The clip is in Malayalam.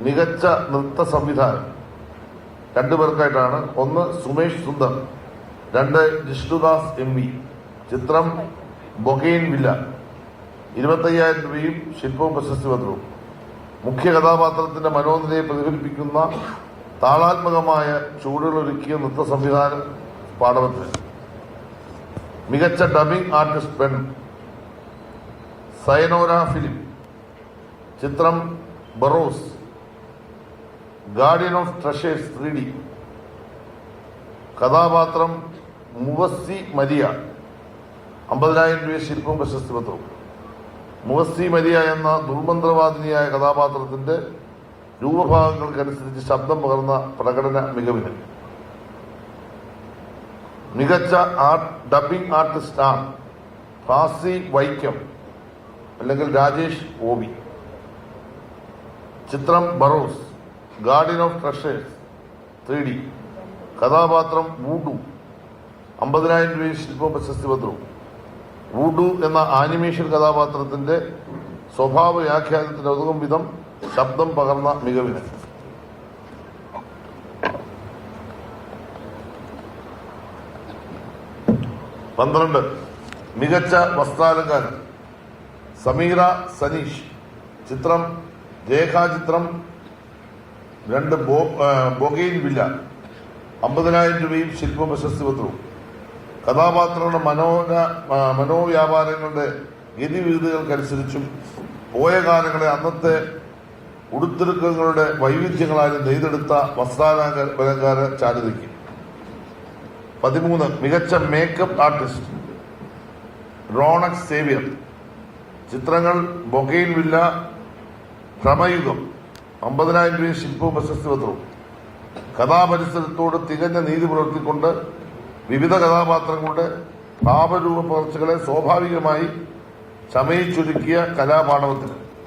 മികച്ച നൃത്ത സംവിധാനം രണ്ടു പേർക്കായിട്ടാണ്. ഒന്ന് സുമേഷ് സുന്ദർ രണ്ട് ജിഷ്ണുദാസ് എം വി. ചിത്രം ബൊഗെയിൻ വില്ല. ഇരുപത്തയ്യായിരം രൂപയും ശില്പവും പ്രശസ്തി പത്രവും. മുഖ്യ കഥാപാത്രത്തിന്റെ മനോനിലയെ പ്രതിഫലിപ്പിക്കുന്ന താളാത്മകമായ ചൂടുകളൊരുക്കിയ നൃത്ത സംവിധാനം പാടവത്തിന് മികച്ച ഡബിംഗ് ആർട്ടിസ്റ്റ് പെൺ സയനോര ഫിലിം. ചിത്രം Barroz. Guardian of treasures three D കഥാപാത്രം മുവസ്സി മരിയ. അമ്പതിനായിരം രൂപ ശില്പവും പ്രശസ്തി പത്രവും മുവസ്സി മരിയ എന്ന ദുർമന്ത്രവാദിനിയായ കഥാപാത്രത്തിന്റെ രൂപഭാഗങ്ങൾക്കനുസരിച്ച് ശബ്ദം പകർന്ന പ്രകടന മികവിന്. മികച്ച ആർട്ട് ആർട്ടിസ്റ്റ് ആണ് ഫാസി വൈക്കം അല്ലെങ്കിൽ രാജേഷ് ഓബി. ചിത്രം Barroz. Guardian of treasures three D കഥാപാത്രം വൂഡു. അമ്പതിനായിരം രൂപ ശില്പവും പ്രശസ്തി പത്രവും. വൂഡു എന്ന ആനിമേഷൻ കഥാപാത്രത്തിന്റെ സ്വഭാവ വ്യാഖ്യാനത്തിന്റെ ഒതുങ്ങും വിധം ശബ്ദം പകർന്ന മികവിന്. പന്ത്രണ്ട്. മികച്ച വസ്ത്രാലങ്കാരം. സമീറ സനീഷ്. ചിത്രം രേഖാചിത്രം രണ്ട് ബൊഗെയിൻ വില്ല അമ്പതിനായിരം രൂപയും ശില്പ പ്രശസ്തി പത്രവും. കഥാപാത്രങ്ങളുടെ മനോര മനോവ്യാപാരങ്ങളുടെ ഗതിവിധികൾക്കനുസരിച്ചും പോയ കാലങ്ങളെ അന്നത്തെ ഉടുത്തിരുക്കങ്ങളുടെ വൈവിധ്യങ്ങളാലും നെയ്തെടുത്ത വസ്ത്രാലങ്കാര ചാരുതയ്ക്ക്. പതിമൂന്ന് മികച്ച മേക്കപ്പ് ആർട്ടിസ്റ്റ് റോണക് സേവ്യർ. ചിത്രങ്ങൾ ബൊഗെയിൻ വില്ല ഭ്രമയുഗം. അമ്പതിനായിരം രൂപ ശില്പവും പ്രശസ്തി പത്രവും കഥാപരിസരത്തോട് തികഞ്ഞ നീതി പുലർത്തിക്കൊണ്ട് വിവിധ കഥാപാത്രങ്ങളുടെ ഭാവരൂപ പകർച്ചകളെ സ്വാഭാവികമായി ചമയിച്ചൊരുക്കിയ കലാപാഠവത്തിന്